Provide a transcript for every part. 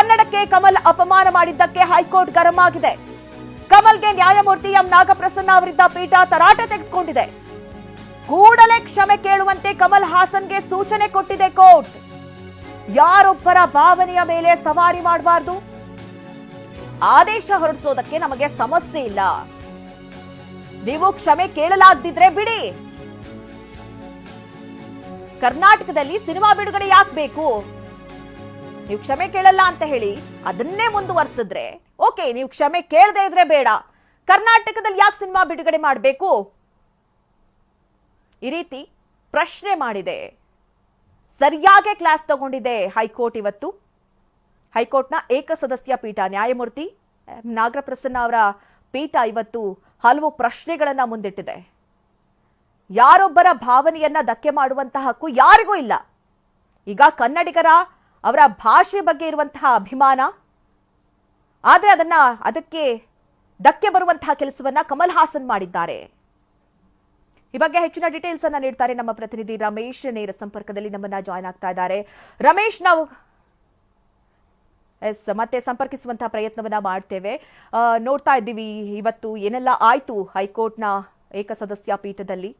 ಕನ್ನಡಕ್ಕೆ ಕಮಲ್ ಅಪಮಾನ ಮಾಡಿದ್ದಕ್ಕೆ ಹೈಕೋರ್ಟ್ ಗರಂ ಆಗಿದೆ ಕಮಲ್ಗೆ ನ್ಯಾಯಮೂರ್ತಿ ಎಂ ನಾಗಪ್ರಸನ್ನ ಅವರಿದ್ದ ಪೀಠ ತರಾಟೆ ತೆಗೆದುಕೊಂಡಿದೆ. ಕೂಡಲೇ ಕ್ಷಮೆ ಕೇಳುವಂತೆ ಕಮಲ್ ಹಾಸನ್ಗೆ ಸೂಚನೆ ಕೊಟ್ಟಿದೆ ಕೋರ್ಟ್. ಯಾರೊಬ್ಬರ ಭಾವನೆಯ ಮೇಲೆ ಸವಾರಿ ಮಾಡಬಾರ್ದು? ಆದೇಶ ಹೊರಡಿಸೋದಕ್ಕೆ ನಮಗೆ ಸಮಸ್ಯೆ ಇಲ್ಲ. ನೀವು ಕ್ಷಮೆ ಕೇಳಲಾಗದಿದ್ರೆ ಬಿಡಿ. ಕರ್ನಾಟಕದಲ್ಲಿ ಸಿನಿಮಾ ಬಿಡುಗಡೆ ಯಾಕೆ ಬೇಕು? ನೀವು ಕ್ಷಮೆ ಕೇಳಲ್ಲ ಅಂತ ಹೇಳಿ ಅದನ್ನೇ ಮುಂದುವರ್ಸಿದ್ರೆ, ಓಕೆ, ನೀವು ಕ್ಷಮೆ ಕೇಳದೇ ಇದ್ರೆ ಬೇಡ. ಕರ್ನಾಟಕದಲ್ಲಿ ಯಾಕೆ ಸಿನಿಮಾ ಬಿಡುಗಡೆ ಮಾಡಬೇಕು? ಈ ರೀತಿ ಪ್ರಶ್ನೆ ಮಾಡಿದೆ. ಸರಿಯಾಗೆ ಕ್ಲಾಸ್ ತಗೊಂಡಿದೆ ಹೈಕೋರ್ಟ್ ಇವತ್ತು. ಹೈಕೋರ್ಟ್ನ ಏಕಸದಸ್ಯ ಪೀಠ ನ್ಯಾಯಮೂರ್ತಿ ಎಂ. ನಾಗಪ್ರಸನ್ನ ಅವರ ಪೀಠ ಇವತ್ತು ಹಲವು ಪ್ರಶ್ನೆಗಳನ್ನು ಮುಂದಿಟ್ಟಿದೆ. ಯಾರೊಬ್ಬರ ಭಾವನೆಯನ್ನ ಧಕ್ಕೆ ಮಾಡುವಂತಹ ಹಕ್ಕು ಯಾರಿಗೂ ಇಲ್ಲ. ಈಗ ಕನ್ನಡಿಗರ ಅವರ ಭಾಷೆ ಬಗ್ಗೆ ಇರುವಂತಹ ಅಭಿಮಾನ, ಆದರೆ ಅದನ್ನ ಅದಕ್ಕೆ ಧಕ್ಕೆ ಬರುವಂತಹ ಕೆಲಸವನ್ನ ಕಮಲ್ ಹಾಸನ್ ಮಾಡಿದ್ದಾರೆ. ಈ ಬಗ್ಗೆ ಹೆಚ್ಚಿನ ಡೀಟೇಲ್ಸ್ ಅನ್ನ ನೀಡ್ತಾರೆ ನಮ್ಮ ಪ್ರತಿನಿಧಿ ರಮೇಶ್ ನೇರ ಸಂಪರ್ಕದಲ್ಲಿ ನಮ್ಮನ್ನ ಜಾಯ್ನ್ ಆಗ್ತಾ ಇದ್ದಾರೆ. ರಮೇಶ್, ನಾವು ಎಸ್, ಮತ್ತೆ ಸಂಪರ್ಕಿಸುವಂತಹ ಪ್ರಯತ್ನವನ್ನ ಮಾಡ್ತೇವೆ. ನೋಡ್ತಾ ಇದ್ದೀವಿ, ಇವತ್ತು ಏನೆಲ್ಲ ಆಯ್ತು ಹೈಕೋರ್ಟ್ನ ಏಕಸದಸ್ಯ ಪೀಠದಲ್ಲಿ?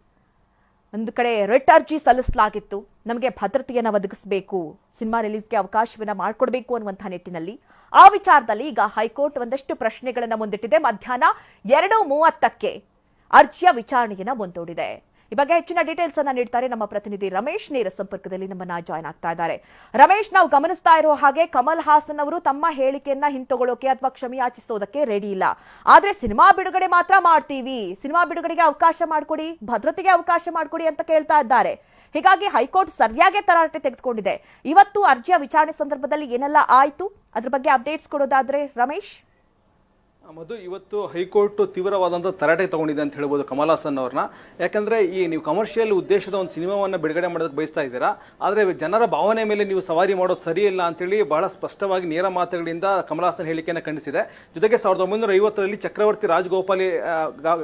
ಒಂದು ಕಡೆ ರಿಟ್ ಅರ್ಜಿ ಸಲ್ಲಿಸಲಾಗಿತ್ತು. ನಮಗೆ ಭದ್ರತೆಯನ್ನು ಒದಗಿಸಬೇಕು. ಸಿನಿಮಾ ರಿಲೀಸ್ಗೆ ಅವಕಾಶವನ್ನ ಮಾಡಿಕೊಡ್ಬೇಕು ಅನ್ನುವಂಥ ನಿಟ್ಟಿನಲ್ಲಿ. ಆ ವಿಚಾರದಲ್ಲಿ ಈಗ ಹೈಕೋರ್ಟ್ ಒಂದಷ್ಟು ಪ್ರಶ್ನೆಗಳನ್ನು ಮುಂದಿಟ್ಟಿದೆ. ಮಧ್ಯಾಹ್ನ ಎರಡು ಮೂವತ್ತಕ್ಕೆ ಅರ್ಜಿಯ ವಿಚಾರಣೆಯನ್ನು ಮುಂದೂಡಿದೆ. ಈ ಬಗ್ಗೆ ಹೆಚ್ಚಿನ ಡೀಟೇಲ್ಸ್ ಅನ್ನ ನೀಡ್ತಾರೆ ನಮ್ಮ ಪ್ರತಿನಿಧಿ ರಮೇಶ್. ನೇರ ಸಂಪರ್ಕದಲ್ಲಿ ನಮ್ಮನ್ನ ಜಾಯ್ನ್ ಆಗ್ತಾ ಇದ್ದಾರೆ. ರಮೇಶ್, ನಾವು ಗಮನಿಸ್ತಾ ಇರೋ ಹಾಗೆ ಕಮಲ್ ಹಾಸನ್ ಅವರು ತಮ್ಮ ಹೇಳಿಕೆಯನ್ನ ಹಿಂತಗೊಳ್ಳೋಕೆ ಅಥವಾ ಕ್ಷಮೆಯಾಚಿಸೋದಕ್ಕೆ ರೆಡಿ ಇಲ್ಲ. ಆದ್ರೆ ಸಿನಿಮಾ ಬಿಡುಗಡೆ ಮಾತ್ರ ಮಾಡ್ತೀವಿ. ಸಿನಿಮಾ ಬಿಡುಗಡೆಗೆ ಅವಕಾಶ ಮಾಡಿಕೊಡಿ, ಭದ್ರತೆಗೆ ಅವಕಾಶ ಮಾಡಿಕೊಡಿ ಅಂತ ಕೇಳ್ತಾ ಇದ್ದಾರೆ. ಹೀಗಾಗಿ ಹೈಕೋರ್ಟ್ ಸರಿಯಾಗಿ ತರಾಟೆ ತೆಗೆದುಕೊಂಡಿದೆ. ಇವತ್ತು ಅರ್ಜಿಯ ವಿಚಾರಣೆ ಸಂದರ್ಭದಲ್ಲಿ ಏನೆಲ್ಲ ಆಯ್ತು? ಅದ್ರ ಬಗ್ಗೆ ಅಪ್ಡೇಟ್ಸ್ ಕೊಡೋದಾದ್ರೆ ರಮೇಶ್. ಮಧು ಇವತ್ತು ಹೈಕೋರ್ಟ್ ತೀವ್ರವಾದಂಥ ತರಾಟೆ ತಗೊಂಡಿದೆ ಅಂತ ಹೇಳ್ಬೋದು ಕಮಲ್ ಹಾಸನ್ ಅವ್ರನ್ನ. ಯಾಕಂದ್ರೆ ಈ ನೀವು ಕಮರ್ಷಿಯಲ್ ಉದ್ದೇಶದ ಒಂದು ಸಿನಿಮಾವನ್ನು ಬಿಡುಗಡೆ ಮಾಡೋದಕ್ಕೆ ಬಯಸ್ತಾ ಇದ್ದೀರಾ? ಆದರೆ ಜನರ ಭಾವನೆ ಮೇಲೆ ನೀವು ಸವಾರಿ ಮಾಡೋದು ಸರಿಯಿಲ್ಲ ಅಂತೇಳಿ ಬಹಳ ಸ್ಪಷ್ಟವಾಗಿ ನೇರ ಮಾತುಗಳಿಂದ ಕಮಲ್ ಹಾಸನ್ ಹೇಳಿಕೆಯನ್ನು ಖಂಡಿಸಿದೆ. ಜೊತೆಗೆ ಸಾವಿರದ ಒಂಬೈನೂರ ಐವತ್ತರಲ್ಲಿ ಚಕ್ರವರ್ತಿ ರಾಜಗೋಪಾಲಿ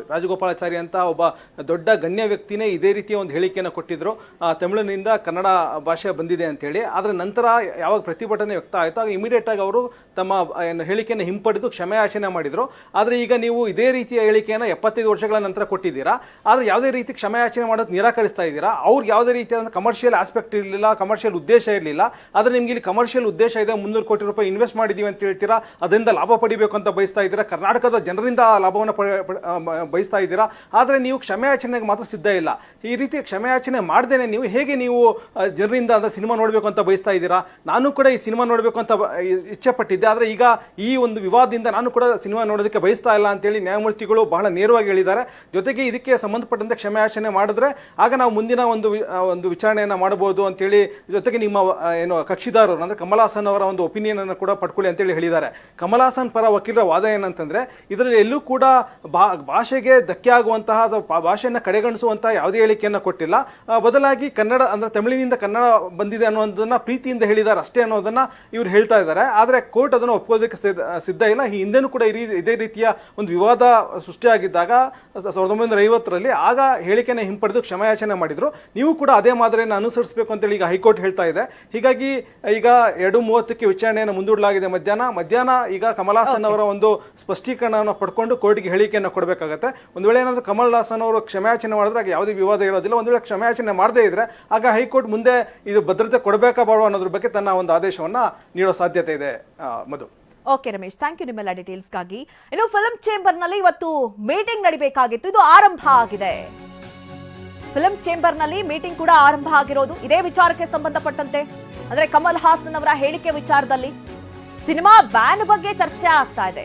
ರಾಜಗೋಪಾಲಾಚಾರಿ ಅಂತ ಒಬ್ಬ ದೊಡ್ಡ ಗಣ್ಯ ವ್ಯಕ್ತಿನೇ ಇದೇ ರೀತಿಯ ಒಂದು ಹೇಳಿಕೆಯನ್ನು ಕೊಟ್ಟಿದ್ರು. ಆ, ತಮಿಳಿನಿಂದ ಕನ್ನಡ ಭಾಷೆ ಬಂದಿದೆ ಅಂತೇಳಿ. ಆದರೆ ನಂತರ ಯಾವಾಗ ಪ್ರತಿಭಟನೆ ವ್ಯಕ್ತ ಆಯಿತು ಆಗ ಇಮಿಡಿಯೇಟ್ ಆಗಿ ಅವರು ತಮ್ಮ ಹೇಳಿಕೆಯನ್ನು ಹಿಂಪಡೆದು ಕ್ಷಮೆಯಾಚನೆ ಮಾಡಿದ್ರು. ಆದರೆ ಈಗ ನೀವು ಇದೇ ರೀತಿಯ ಹೇಳಿಕೆಯನ್ನು ಎಪ್ಪತ್ತೈದು ವರ್ಷಗಳ ನಂತರ ಕೊಟ್ಟಿದ್ದೀರಾ. ಆದರೆ ಯಾವುದೇ ರೀತಿ ಕ್ಷಮೆಯಾಚನೆ ಮಾಡೋದು ನಿರಾಕರಿಸ್ತಾ ಇದ್ದೀರಾ. ಅವ್ರಿಗೆ ಯಾವುದೇ ರೀತಿಯ ಕಮರ್ಷಿಯಲ್ ಆಸ್ಪೆಕ್ಟ್ ಇರಲಿಲ್ಲ ಕಮರ್ಷಿಯಲ್ ಉದ್ದೇಶ ಇರಲಿಲ್ಲ. ಆದರೆ ನಿಮ್ಗೆ ಇಲ್ಲಿ ಕಮರ್ಷಿಯಲ್ ಉದ್ದೇಶ ಇದೆ, ಮುನ್ನೂರು ಕೋಟಿ ರೂಪಾಯಿ ಇನ್ವೆಸ್ಟ್ ಮಾಡಿದ್ದೀವಿ ಅಂತ ಹೇಳ್ತೀರಾ. ಅದರಿಂದ ಲಾಭ ಪಡಿಬೇಕು ಅಂತ ಬಯಸ್ತಾ ಇದ್ದೀರಾ. ಕರ್ನಾಟಕದ ಜನರಿಂದ ಲಾಭವನ್ನು ಬಯಸ್ತಾ ಇದ್ದೀರಾ. ಆದರೆ ನೀವು ಕ್ಷಮೆಯಾಚನೆಗೆ ಮಾತ್ರ ಸಿದ್ಧ ಇಲ್ಲ. ಈ ರೀತಿ ಕ್ಷಮೆಯಾಚನೆ ಮಾಡ್ದೇನೆ ನೀವು ಹೇಗೆ ನೀವು ಜನರಿಂದ ಅಂದ್ರೆ ಸಿನಿಮಾ ನೋಡಬೇಕು ಅಂತ ಬಯಸ್ತಾ ಇದ್ದೀರಾ. ನಾನು ಕೂಡ ಈ ಸಿನಿಮಾ ನೋಡಬೇಕು ಅಂತ ಇಚ್ಛೆ ಪಟ್ಟಿದ್ದೆ. ಆದರೆ ಈಗ ಈ ಒಂದು ವಿವಾದದಿಂದ ನಾನು ಕೂಡ ಸಿನಿಮಾ ನೋಡೋದಕ್ಕೆ ಬಯಸ್ತಾ ಇಲ್ಲ ಅಂತೇಳಿ ನ್ಯಾಯಮೂರ್ತಿಗಳು ಬಹಳ ನೇರವಾಗಿ ಹೇಳಿದ್ದಾರೆ. ಜೊತೆಗೆ ಇದಕ್ಕೆ ಸಂಬಂಧಪಟ್ಟಂತೆ ಕ್ಷಮೆಯಾಚನೆ ಮಾಡಿದ್ರೆ ಆಗ ನಾವು ಮುಂದಿನ ಒಂದು ಒಂದು ವಿಚಾರಣೆಯನ್ನು ಮಾಡಬಹುದು ಅಂತೇಳಿ ಜೊತೆಗೆ ನಿಮ್ಮ ಏನು ಕಕ್ಷಿದಾರರು, ಅಂದರೆ ಕಮಲ್ ಹಾಸನ್ ಅವರ ಒಂದು ಒಪಿನಿಯನ್ ಅನ್ನು ಕೂಡ ಪಡ್ಕೊಳ್ಳಿ ಅಂತೇಳಿ ಹೇಳಿದ್ದಾರೆ. ಕಮಲ್ ಹಾಸನ್ ಪರ ವಕೀಲರ ವಾದ ಏನಂತಂದ್ರೆ, ಇದರಲ್ಲಿ ಎಲ್ಲೂ ಕೂಡ ಭಾಷೆಗೆ ಧಕ್ಕೆ ಆಗುವಂತಹ ಅಥವಾ ಭಾಷೆಯನ್ನು ಕಡೆಗಣಿಸುವಂತಹ ಯಾವುದೇ ಹೇಳಿಕೆಯನ್ನು ಕೊಟ್ಟಿಲ್ಲ. ಬದಲಾಗಿ ಕನ್ನಡ, ಅಂದ್ರೆ ತಮಿಳಿನಿಂದ ಕನ್ನಡ ಬಂದಿದೆ ಅನ್ನೋದನ್ನ ಪ್ರೀತಿಯಿಂದ ಹೇಳಿದ್ದಾರೆ ಅಷ್ಟೇ ಅನ್ನೋದನ್ನ ಇವ್ರು ಹೇಳ್ತಾ ಇದ್ದಾರೆ. ಆದರೆ ಕೋರ್ಟ್ ಅದನ್ನು ಒಪ್ಪೋದಕ್ಕೆ ಸಿದ್ಧ- ಇಲ್ಲ. ಈ ಹಿಂದೆನೂ ಕೂಡ ಈ ಇದೇ ರೀತಿಯ ಒಂದು ವಿವಾದ ಸೃಷ್ಟಿಯಾಗಿದ್ದಾಗ ಸಾವಿರದ ಒಂಬೈನೂರ ಐವತ್ತರಲ್ಲಿ ಆಗ ಹೇಳಿಕೆನ ಹಿಂಪಡೆದು ಕ್ಷಮಾಯಾಚನೆ ಮಾಡಿದರು. ನೀವು ಕೂಡ ಅದೇ ಮಾದರಿಯನ್ನು ಅನುಸರಿಸಬೇಕು ಅಂತೇಳಿ ಈಗ ಹೈಕೋರ್ಟ್ ಹೇಳ್ತಾ ಇದೆ. ಹೀಗಾಗಿ ಈಗ ಎರಡು ಮೂವತ್ತಕ್ಕೆ ವಿಚಾರಣೆಯನ್ನು ಮುಂದೂಡಲಾಗಿದೆ ಮಧ್ಯಾಹ್ನ. ಮಧ್ಯಾಹ್ನ ಈಗ ಕಮಲ್ ಹಾಸನ್ ಅವರ ಒಂದು ಸ್ಪಷ್ಟೀಕರಣವನ್ನು ಪಡ್ಕೊಂಡು ಕೋರ್ಟ್ಗೆ ಹೇಳಿಕೆಯನ್ನು ಕೊಡಬೇಕಾಗತ್ತೆ. ಒಂದು ವೇಳೆ ಏನಾದರೂ ಕಮಲ್ ಹಾಸನ್ ಅವರು ಕ್ಷಮಾಯಾಚನೆ ಮಾಡಿದ್ರೆ ಆಗ ಯಾವುದೇ ವಿವಾದ ಇರೋದಿಲ್ಲ. ಒಂದು ವೇಳೆ ಕ್ಷಮಾಯಾಚನೆ ಮಾಡದೇ ಇದ್ರೆ ಆಗ ಹೈಕೋರ್ಟ್ ಮುಂದೆ ಇದು ಭದ್ರತೆ ಕೊಡಬೇಕಾ ಬಾರೋ ಅನ್ನೋದ್ರ ಬಗ್ಗೆ ತನ್ನ ಒಂದು ಆದೇಶವನ್ನು ನೀಡೋ ಸಾಧ್ಯತೆ ಇದೆ. Madhu. Okay Ramesh thank you ನಿಮ್ಮೆಲ್ಲ ಡೀಟೇಲ್ಸ್ಗಾಗಿ ಇನ್ನು ಫಿಲಂ ಚೇಂಬರ್ನಲ್ಲಿ ಇವತ್ತು ಮೀಟಿಂಗ್ ನಡಿಬೇಕಾಗಿತ್ತು. ಇದು ಆರಂಭ ಆಗಿದೆ. ಫಿಲಂ ಚೇಂಬರ್ನಲ್ಲಿ ಮೀಟಿಂಗ್ ಕೂಡ ಆರಂಭ ಆಗಿರೋದು. ಇದೇ ವಿಚಾರಕ್ಕೆ ಸಂಬಂಧಪಟ್ಟಂತೆ. ಅಂದ್ರೆ ಕಮಲ್ ಹಾಸನ್ ಅವರ ಹೇಳಿಕೆ ವಿಚಾರದಲ್ಲಿ ಸಿನಿಮಾ ಬ್ಯಾನ್ ಬಗ್ಗೆ ಚರ್ಚೆ ಆಗ್ತಾ ಇದೆ.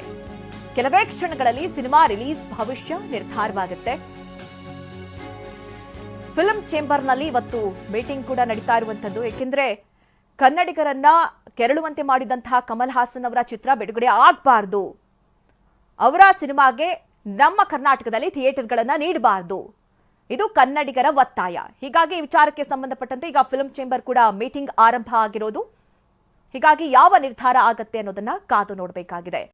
ಕೆಲವೇ ಕ್ಷಣಗಳಲ್ಲಿ ಸಿನಿಮಾ ರಿಲೀಸ್ ಭವಿಷ್ಯ ನಿರ್ಧಾರವಾಗುತ್ತೆ. ಫಿಲಂ ಚೇಂಬರ್ನಲ್ಲಿ ಇವತ್ತು ಮೀಟಿಂಗ್ ಕೂಡ ನಡೀತಾ ಇರುವಂತದ್ದು ಏಕೆಂದ್ರೆ ಕನ್ನಡಿಗರನ್ನ ಕೆರಳುವಂತೆ ಮಾಡಿದಂತಹ ಕಮಲ್ ಹಾಸನ್ ಅವರ ಚಿತ್ರ ಬಿಡುಗಡೆ ಆಗಬಾರ್ದು. ಅವರ ಸಿನಿಮಾಗೆ ನಮ್ಮ ಕರ್ನಾಟಕದಲ್ಲಿ ಥಿಯೇಟರ್ಗಳನ್ನು ನೀಡಬಾರ್ದು. ಇದು ಕನ್ನಡಿಗರ ಒತ್ತಾಯ. ಹೀಗಾಗಿ ವಿಚಾರಕ್ಕೆ ಸಂಬಂಧಪಟ್ಟಂತೆ ಈಗ ಫಿಲ್ಮ್ ಚೇಂಬರ್ ಕೂಡ ಮೀಟಿಂಗ್ ಆರಂಭ ಆಗಿರೋದು. ಹೀಗಾಗಿ ಯಾವ ನಿರ್ಧಾರ ಆಗತ್ತೆ ಅನ್ನೋದನ್ನ ಕಾದು ನೋಡಬೇಕಾಗಿದೆ.